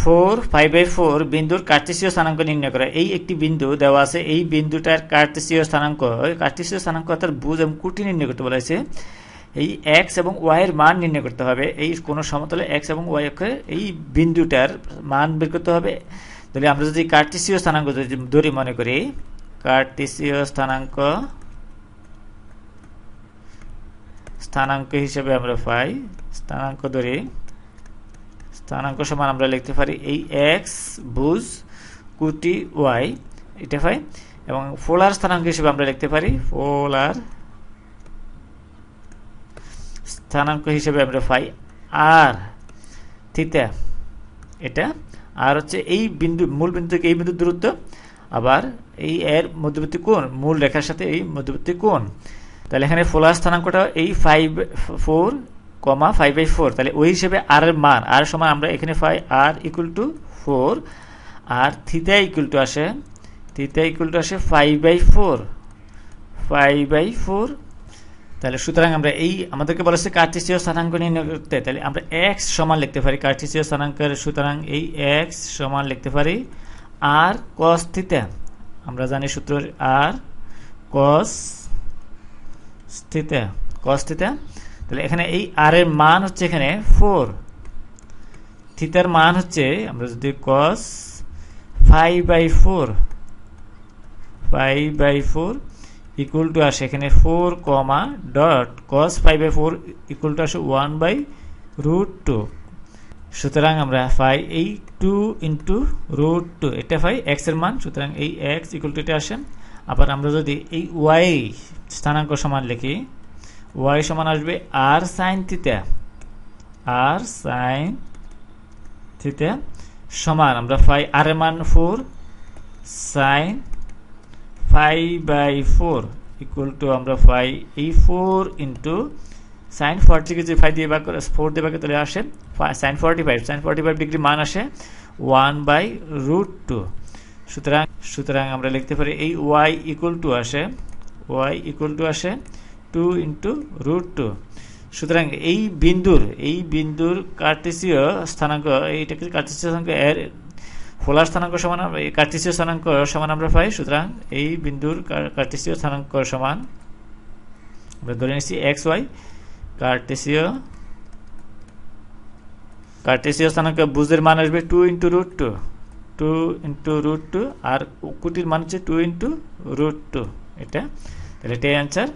Four five by four বিন্দুর কার্টেসীয় স্থানাঙ্ক নির্ণয় করা। এই একটি বিন্দু দেওয়া আছে, এই বিন্দুটার কার্টেসীয় স্থানাঙ্ক কার্টেসীয় স্থানাঙ্ক অর্থাৎ বুঝ এবং কুটি নির্ণয় করতে বলা হয়েছে। এই এক্স এবং ওয়াই এর মান নির্ণয় করতে হবে। এই কোনো সমতলে এক্স এবং ওয়াই অক্ষে এই বিন্দুটার মান বের করতে হবে। তাহলে আমরা যদি কার্টেসীয় স্থানাঙ্ক ধরি মনে করি, কার্টেসীয় স্থানাঙ্ক স্থানাঙ্ক হিসেবে আমরা পাই, স্থানাঙ্ক ধরি। স্থানাঙ্ক সমান আমরা লিখতে পারি এই এক্স বুঝ কুটি ওয়াই এটা পাই। এবং ফোলার স্থানাঙ্ক হিসেবে আমরা লিখতে পারি ফোলার স্থানাঙ্ক হিসেবে আমরা পাই আর থিতা এটা আর হচ্ছে এই বিন্দু, মূল বিন্দু থেকে এই বিন্দুর দূরত্ব, আবার এই এর মধ্যবর্তী কোণ, মূল রেখার সাথে এই মধ্যবর্তী কোণ। তাহলে এখানে ফোলার স্থানাঙ্কটা এই five four comma five by four তাহলে ওই হিসেবে আর এর মান আর সমান আমরা এখানে পাই আর ইকুয়াল টু ফোর আর থিতা ইকুয়াল টু আসে থিতা ইকুয়াল টু আসে five by four five by four তাহলে সুতরাং আমরা এই, আমাদেরকে বলেছে কার্টিসীয় স্থানাঙ্ক নির্ণয় করতে, তাহলে আমরা এক্স সমান লিখতে পারি কার্টিসীয় স্থানাঙ্কের, সুতরাং এই এক্স সমান লিখতে পারি আর কস থিতা আমরা জানি সূত্র আর কস থিতা কস থিতা তাহলে এখানে এই আর এর মান হচ্ছে এখানে ফোর থিতার মান হচ্ছে, আমরা যদি cos five by four five by four equal to আসে এখানে four comma dot cos five by four equal to আসে ওয়ান বাই রুট টু সুতরাং আমরা পাই এই টু ইন্টু রুট টু এটা পাই এক্সের মান, সুতরাং এই এক্স ইকুয়াল টু এটা আসে। আবার আমরা যদি এই ওয়াই স্থানাঙ্ক সমান লিখি ওয়াই সমান আসবে আর সাইন থিতা আর সাইন থিতা সমান, আমরা পাই আর এর মান four sine five by four equal to আমরা পাই এই ফোর ইন্টু সাইন ফর্টিকে যে ফাইভ দিয়ে ভাগ করে ফোর দিয়ে ভাগ তাহলে আসে sine forty five sine forty five degree মান আসে ওয়ান বাই রুট টু সুতরাং সুতরাং আমরা লিখতে পারি এই ওয়াই ইকুয়াল টু আসে ওয়াই ইকুয়াল টু আসে টু ইন্টু রুট টু সুতরাং এই বিন্দুর এই বিন্দুর কার্টেসীয় স্থানাঙ্ক এইটাকে কার্টেসীয় স্থানাঙ্ক? এর ফোলার স্থানাঙ্ক সমান কার্টেসীয় স্থানাঙ্ক সমান আমরা পাই। সুতরাং এই বিন্দুর কার্টেসীয় স্থানাঙ্ক সমান আমরা ধরে নিচ্ছি এক্স ওয়াই কার্টেসীয় কার্টেসীয় স্থানাঙ্ক বুঝের মান আসবে two into root two two into root two আর কুটির মান হচ্ছে টু ইন্টু রুট টু এটা, তাহলে এটাই অ্যান্সার